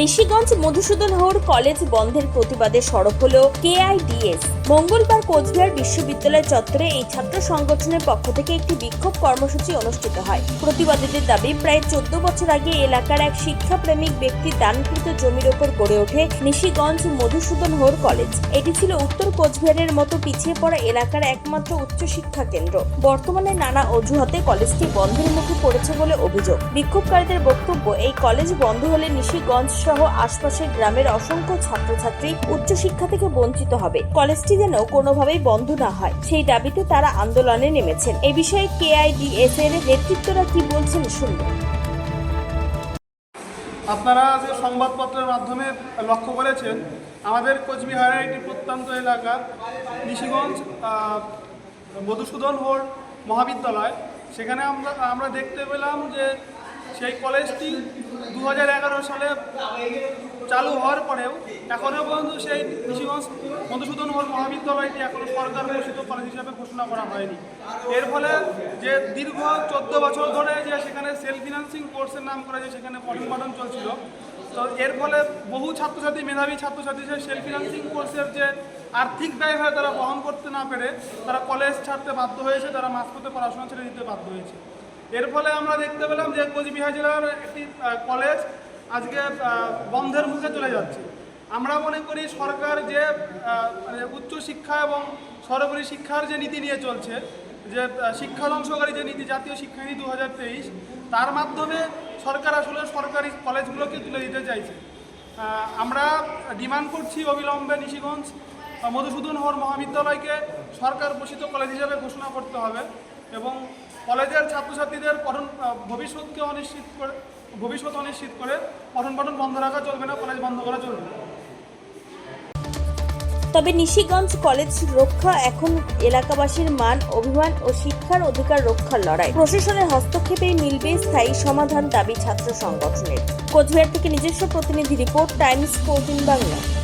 Nishiganj Madhusudan হৌর college বন্ধের প্রতিবাদে সড়ক হল কেআইডিএস। মঙ্গলবার কোচবিহার বিশ্ববিদ্যালয় চত্বরে এই ছাত্র সংগঠনের পক্ষ থেকে একটি বিক্ষোভ কর্মসূচি অনুষ্ঠিত হয়। প্রতিবাদীদের দাবি, প্রায় চোদ্দ বছর আগে এলাকার এক শিক্ষাপ্রেমিক ব্যক্তি দানকৃত জমির ওপর গড়ে ওঠে নিশিগঞ্জ মধুসূদন হৌর কলেজ। এটি ছিল উত্তর কোচবিহারের মতো পিছিয়ে পড়া এলাকার একমাত্র উচ্চশিক্ষা কেন্দ্র। বর্তমানে নানা অজুহাতে কলেজটি বন্ধের মুখে পড়েছে বলে অভিযোগ। বিক্ষোভকারীদের বক্তব্য, এই কলেজ বন্ধ হলে নিশিগঞ্জ সহ আশপাশের গ্রামের অসংখ্য ছাত্রছাত্রী উচ্চশিক্ষা থেকে বঞ্চিত হবে। কলেজটি যেন কোনোভাবেই বন্ধ না হয়, সেই দাবিতে তারা আন্দোলনে নেমেছেন। এ বিষয়ে কেআইডিএস এর নেতৃত্বরা কি বলছেন শুনব। আপনারা যে সংবাদপত্রের মাধ্যমে লক্ষ্য করেছেন, আমাদের কোচবিহারের একটি প্রত্যন্ত এলাকা, নিশিগঞ্জ মধুসূদন হোর মহাবিদ্যালয়, সেখানে আমরা আমরা দেখতে পেলাম যে সেই কলেজটি দু হাজার এগারো সালে চালু হওয়ার পরেও এখনও পর্যন্ত সেই নিশিগঞ্জ মধুসূদন হোর মহাবিদ্যালয়টি এখনও সরকার ঘোষিত কলেজ হিসাবে ঘোষণা করা হয়নি। এর ফলে যে দীর্ঘ চোদ্দ বছর ধরে যে সেখানে সেলফ ফিনান্সিং কোর্সের নাম করে যে সেখানে পঠন চলছিল, তো এর ফলে বহু ছাত্রছাত্রী, মেধাবী ছাত্রছাত্রী যে সেলফ ফিনান্সিং কোর্সের যে আর্থিক ব্যয় হয় তারা বহন করতে না পেরে তারা কলেজ ছাড়তে বাধ্য হয়েছে, তারা মাঝপথে পড়াশোনা ছেড়ে দিতে বাধ্য হয়েছে। এর ফলে আমরা দেখতে পেলাম যে কোচবিহার জেলার একটি কলেজ আজকে বন্ধের মুখে চলে যাচ্ছে। আমরা মনে করি সরকার যে মানে উচ্চ শিক্ষা এবং সর্বোপরি শিক্ষার যে নীতি নিয়ে চলছে, যে শিক্ষা ধ্বংসকারী যে নীতি, জাতীয় শিক্ষানীতি দু হাজার তেইশ, তার মাধ্যমে সরকার আসলে সরকারি কলেজগুলোকে তুলে দিতে চাইছে। আমরা ডিমান্ড করছি অবিলম্বে নিশিগঞ্জ মধুসূদন হর মহাবিদ্যালয়কে সরকার পোষিত কলেজ হিসাবে ঘোষণা করতে হবে এবং কলেজের ছাত্রছাত্রীদের পঠন ভবিষ্যৎকে অনিশ্চিত করে, ভবিষ্যৎ অনিশ্চিত করে পঠন পাঠন বন্ধ রাখা চলবে না, কলেজ বন্ধ করা চলবে না। তবে নিশিগঞ্জ কলেজ রক্ষা এখন এলাকাবাসীর মান, অভিমান ও শিক্ষার অধিকার রক্ষার লড়াই। প্রশাসনের হস্তক্ষেপেই মিলবে স্থায়ী সমাধান দাবি ছাত্র সংগঠনের। কোচবিহার থেকে নিজস্ব প্রতিনিধি রিপোর্ট, টাইমস, ফোরটিন বাংলা।